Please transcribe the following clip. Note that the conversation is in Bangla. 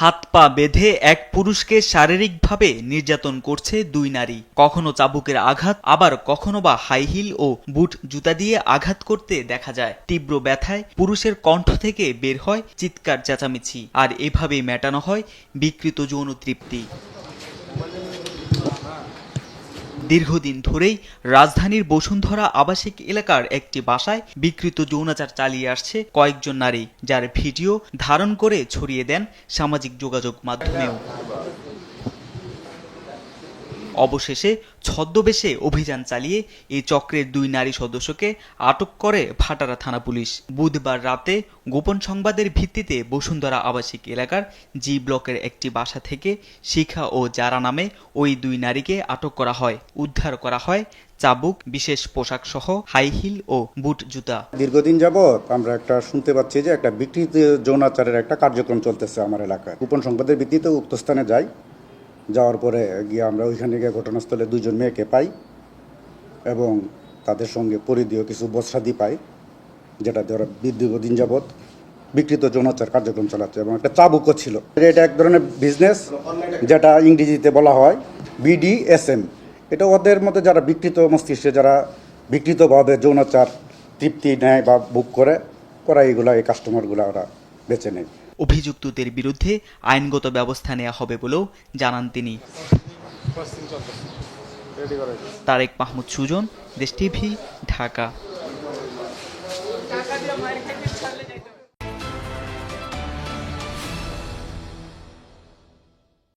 হাত পা বেঁধে এক পুরুষকে শারীরিকভাবে নির্যাতন করছে দুই নারী। কখনো চাবুকের আঘাত, আবার কখনো বা হাই হিল ও বুট জুতা দিয়ে আঘাত করতে দেখা যায়। তীব্র ব্যথায় পুরুষের কণ্ঠ থেকে বের হয় চিৎকার চেঁচামেচি। আর এভাবেই মেটানো হয় বিকৃত যৌন তৃপ্তি। দীর্ঘদিন ধরেই রাজধানীর বসুন্ধরা আবাসিক এলাকার একটি বাসায় বিকৃত যৌনাচার চালিয়ে আসছে কয়েকজন নারী, যার ভিডিও ধারণ করে ছড়িয়ে দেন সামাজিক যোগাযোগ মাধ্যমেও। অবশেষে ছদ্মবেশে অভিযান চালিয়ে এই চক্রের দুই নারী সদস্যকে আটক করে ভাটারা থানা পুলিশ। বুধবার রাতে গোপন সংবাদের ভিত্তিতে বসুন্ধরা আবাসিক এলাকার জি ব্লকের একটি বাসা থেকে শিখা ও জারা নামে ওই দুই নারীকে আটক করা হয়, উদ্ধার করা হয় চাবুক, বিশেষ পোশাক সহ হাই হিল ও বুট জুতা। দীর্ঘদিন যাবৎ আমরা একটা শুনতে পাচ্ছি যে একটা বিকৃত যৌনাচারের একটা কার্যক্রম চলতেছে আমার এলাকায়। গোপন সংবাদের ভিত্তিতে উক্ত স্থানে যাই। যাওয়ার পরে গিয়ে আমরা ওইখানে গিয়ে ঘটনাস্থলে দুজন মেয়েকে পাই এবং তাদের সঙ্গে পরিধীয় কিছু বস্ত্রাদি পাই, যেটা ওরা দীর্ঘদিন যাবৎ বিকৃত যৌনাচার কার্যক্রম চালাচ্ছে এবং একটা চাবুকও ছিল। এটা এক ধরনের বিজনেস যেটা ইংরেজিতে বলা হয় বিডিএসএম এটা ওদের মধ্যে যারা বিকৃত মস্তিষ্কে, যারা বিকৃতভাবে যৌনাচার তৃপ্তি নেয় বা বুক করে, ওরা এইগুলা এই কাস্টমারগুলো ওরা বেছে নেয়। অভিযুক্তদের বিরুদ্ধে আইনগত ব্যবস্থা নেওয়া হবে বলেও জানান তিনি। তারেক মাহমুদ সুজন, দেশ টিভি, ঢাকা।